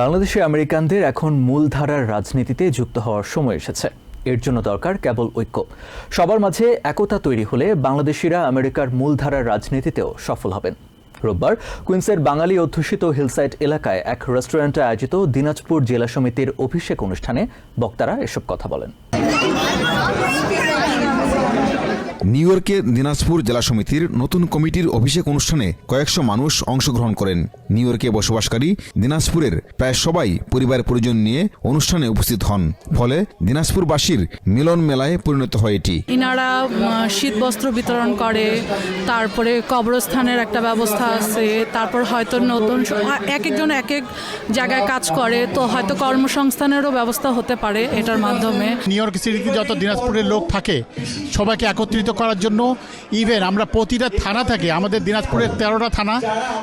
বাংলাদেশি আমেরিকানদের এখন মূলধারার রাজনীতিতে যুক্ত হওয়ার সময় এসেছে। এর জন্য দরকার কেবল ঐক্য। সবার মাঝে একতা তৈরি হলে বাংলাদেশিরা আমেরিকার মূলধারার রাজনীতিতেও সফল হবেন। রোববার কুইন্সের বাঙালি অধ্যুষিত হিলসাইড এলাকায় এক রেস্টুরেন্টে আয়োজিত দিনাজপুর জেলা সমিতির অভিষেক অনুষ্ঠানে বক্তারা এসব কথা বলেন। নিউ ইয়র্কে দিনাজপুর জেলা সমিতির নতুন কমিটির অভিষেক অনুষ্ঠানে কয়েকশো মানুষ অংশগ্রহণ করেন। নিউ ইয়র্কে বসবাসকারী দিনাজপুরের প্রায় সবাই পরিবার পরিজন নিয়ে অনুষ্ঠানে উপস্থিত হন। ফলে দিনাজপুরবাসীর মিলন মেলায় পরিণত হয় এটি। ইনারা শীত বস্ত্র বিতরণ করে তারপরে কবরস্থানের একটা ব্যবস্থা আছে তারপর হয়তো নতুন এক একজন এক এক জায়গায় কাজ করে তো হয়তো কর্মসংস্থানেরও ব্যবস্থা হতে পারে এটার মাধ্যমে। নিউ ইয়র্ক সিটিতে যত দিনাজপুরের লোক থাকে সবাইকে একত্রিত করার জন্য ইভেন আমরা প্রতিটা থানা থেকে আমাদের দিনাজপুরের তেরোটা থানা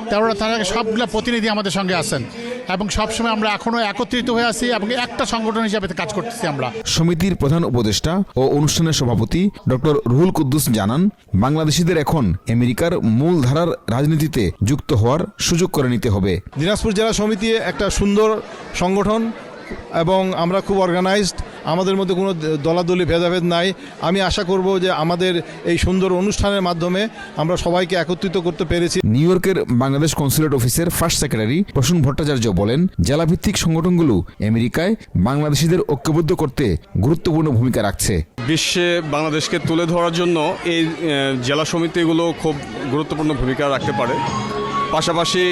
তেরোটা থানা থেকে সবগুলো প্রতিনিধি আমাদের সঙ্গে আছেন। এবং সবসময় আমরা এখনও একত্রিত হয়ে আছি এবং একটা সংগঠন হিসাবে কাজ করতেছি আমরা। সমিতির প্রধান উপদেষ্টা ও অনুষ্ঠানের সভাপতি ডক্টর রুহুল কুদ্দুস জানান বাংলাদেশিদের এখন আমেরিকার মূল ধারার রাজনীতিতে যুক্ত হওয়ার সুযোগ করে নিতে হবে। দিনাজপুর জেলা সমিতি একটা সুন্দর সংগঠন এবং আমরা খুব অর্গানাইজড আমাদের মধ্যে কোনো দলাদলি ভেদাভেদ নাই। আমি আশা করব যে আমাদের এই সুন্দর অনুষ্ঠানের মাধ্যমে আমরা সবাইকে একত্রিত করতে পেরেছি। নিউ ইয়র্কের Bangladesh consulate office first secretary Prasun Bhattacharya বলেন জেলাভিত্তিক সংগঠনগুলো আমেরিকায় বাংলাদেশিদের ঐক্যবদ্ধ করতে গুরুত্বপূর্ণ ভূমিকা রাখছে। বিশ্বে বাংলাদেশকে তুলে ধরার জন্য এই জেলা সমিতিগুলো খুব গুরুত্বপূর্ণ ভূমিকা রাখতে পারে। পাশাপাশি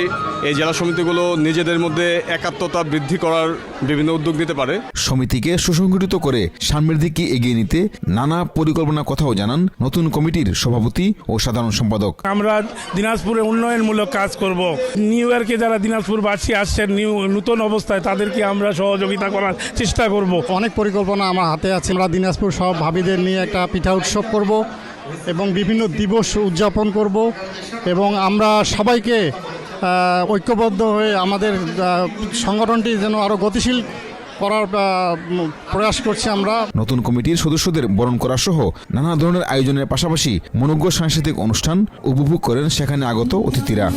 এই জেলা সমিতিগুলো নিজেদের মধ্যে একাত্মতা বৃদ্ধি করার বিভিন্ন উদ্যোগ নিতে পারে। সমিতিকে সুসংগঠিত করে সামনের দিকে এগিয়ে নিতে নানা পরিকল্পনা কথাও জানান নতুন কমিটির সভাপতি ও সাধারণ সম্পাদক। আমরা দিনাজপুরে উন্নয়নমূলক কাজ করব। নিউ ইয়র্কে যারা দিনাজপুরবাসী আসছেন নিউ নতুন অবস্থায় তাদেরকে আমরা সহযোগিতা করার চেষ্টা করব। অনেক পরিকল্পনা আমার হাতে আছে। আমরা দিনাজপুর সব ভাবিদের নিয়ে একটা পিঠা উৎসব করব। এবং বিভিন্ন দিবস উদযাপন করব এবং আমরা সবাইকে ঐক্যবদ্ধ হয়ে আমাদের সংগঠনটি যেন আরও গতিশীল করার প্রয়াস করছি আমরা। নতুন কমিটির সদস্যদের বরণ করা সহ নানা ধরনের আয়োজনের পাশাপাশি মনোজ্ঞ সাংস্কৃতিক অনুষ্ঠান উপভোগ করেন সেখানে আগত অতিথিরা।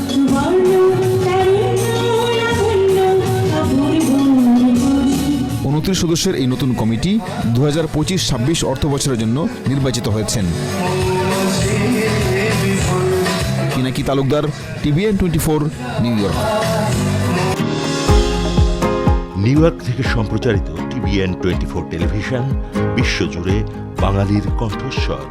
উনত্রিশ সদস্যের এই নতুন কমিটি দু হাজার পঁচিশ ছাব্বিশ অর্থ বছরের জন্য নির্বাচিত হয়েছেন। Pinaki Talukdar, TVN twenty four, New York. New York থেকে সম্প্রচারিত টিভিএন টোয়েন্টি ফোর টেলিভিশন, বিশ্বজুড়ে বাঙালির কণ্ঠস্বর।